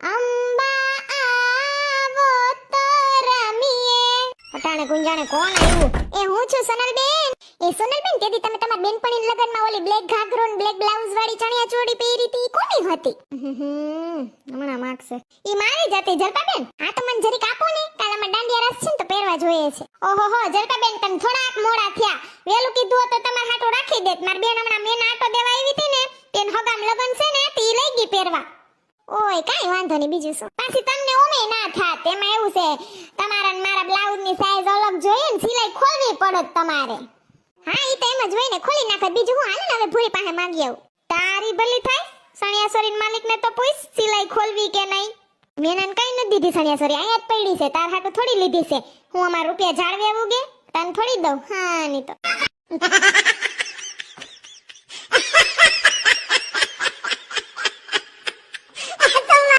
અંબા પહેરવા જોઈએ છે. ઓહો હો થોડાક મોડા થયા. વેલું કીધું તો તમારે હાટો રાખી દેત. મારી બેન હમણાં મેન આટો દેવા આવી હતી ને, તેન હગામ લગન છે ને લઈ ગઈ પહેરવા. ઓય, કાઈ વાંધો નહીં, બીજું શું? પાછી તમને ઓમે ના થાત. એમાં એવું છે, તમારા ને મારા બ્લાઉઝની સાઈઝ અલગ જોઈએ ને, સિલાઈ ખોલવી પડે તમારે. હા, ઈ તો એમ જ હોય ને, ખોલી નાખે બીજું હું હાલ ને, હવે ભૂરી પાસે માંગી આવું. તારી ભલી થાય? સણિયાસરી માલિક ને તો પૂછ, સિલાઈ ખોલવી કે નહીં? મેં કઈ નથી દીધી સણિયાસરી, અહીંયા જ પડી છે. તાર હાટુ થોડી લીધી છે. હું અમારા રૂપિયા જાળવી આવું કે? તને થોડી દઉં? હા, નહીં તો.